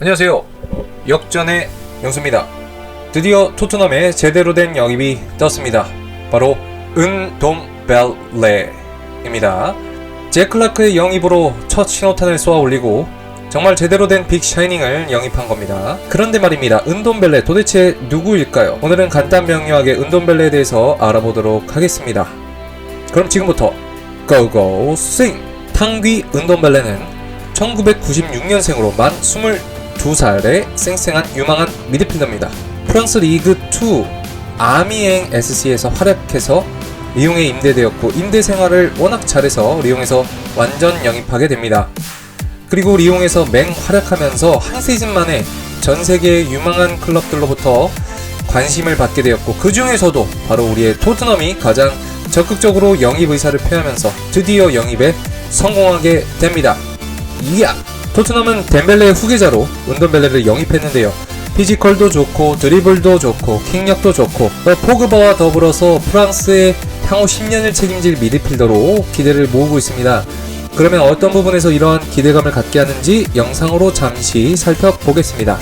안녕하세요. 역전의 명수입니다. 드디어 토트넘에 제대로 된 영입이 떴습니다. 바로 은돔벨레입니다. 잭클라크의 영입으로 첫 신호탄을 쏘아 올리고 정말 제대로 된 빅 샤이닝을 영입한 겁니다. 그런데 말입니다. 은돔벨레 도대체 누구일까요? 오늘은 간단 명료하게 은돔벨레에 대해서 알아보도록 하겠습니다. 그럼 지금부터 고고 싱! 탕귀 은돔벨레는 1996년생으로 만 22살의 쌩쌩한 유망한 미드필더입니다. 프랑스 리그 2 아미엥 SC에서 활약해서 리옹에 임대되었고 임대 생활을 워낙 잘해서 리옹에서 완전 영입하게 됩니다. 그리고 리옹에서 맹 활약하면서 한 시즌 만에 전 세계의 유망한 클럽들로부터 관심을 받게 되었고 그 중에서도 바로 우리의 토트넘이 가장 적극적으로 영입 의사를 표하면서 드디어 영입에 성공하게 됩니다. 이야! 토트넘은 덴벨레의 후계자로 은돈벨레를 영입했는데요. 피지컬도 좋고 드리블도 좋고 킥력도 좋고 어, 포그바와 더불어서 프랑스의 향후 10년을 책임질 미드필더로 기대를 모으고 있습니다. 그러면 어떤 부분에서 이러한 기대감을 갖게 하는지 영상으로 잠시 살펴보겠습니다.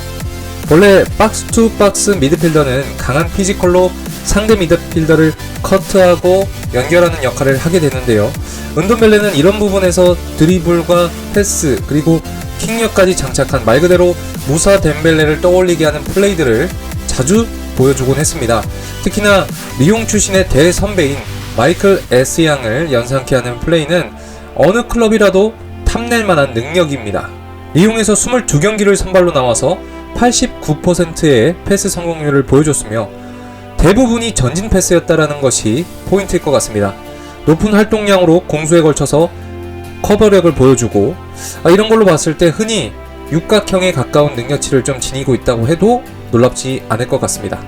원래 박스 투 박스 미드필더는 강한 피지컬로 상대 미드필더를 커트하고 연결하는 역할을 하게 되는데요. 은돈벨레는 이런 부분에서 드리블과 패스 그리고 킥력까지 장착한 말 그대로 무사 덴벨레를 떠올리게 하는 플레이들을 자주 보여주곤 했습니다. 특히나 리옹 출신의 대선배인 마이클 에스 양을 연상케 하는 플레이는 어느 클럽이라도 탐낼 만한 능력입니다. 리옹에서 22경기를 선발로 나와서 89%의 패스 성공률을 보여줬으며 대부분이 전진 패스였다라는 것이 포인트일 것 같습니다. 높은 활동량으로 공수에 걸쳐서 커버력을 보여주고 아, 이런 걸로 봤을 때 흔히 육각형에 가까운 능력치를 좀 지니고 있다고 해도 놀랍지 않을 것 같습니다.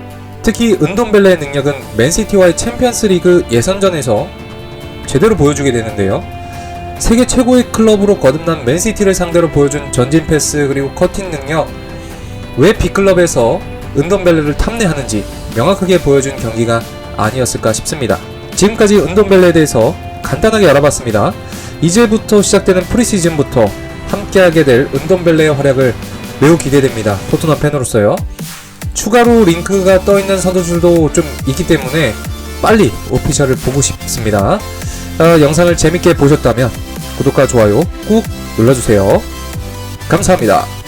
특히 은돈벨레의 능력은 맨시티와의 챔피언스리그 예선전에서 제대로 보여주게 되는데요. 세계 최고의 클럽으로 거듭난 맨시티를 상대로 보여준 전진 패스 그리고 커팅 능력 왜 B클럽에서 은돈벨레를 탐내하는지 명확하게 보여준 경기가 아니었을까 싶습니다. 지금까지 은돈벨레에 대해서 간단하게 알아봤습니다. 이제부터 시작되는 프리시즌부터 함께하게 될 은돈벨레의 활약을 매우 기대됩니다. 토트넘 팬으로서요. 추가로 링크가 떠있는 선수들도 좀 있기 때문에 빨리 오피셜을 보고 싶습니다. 어, 영상을 재밌게 보셨다면 구독과 좋아요 꾹 눌러주세요. 감사합니다.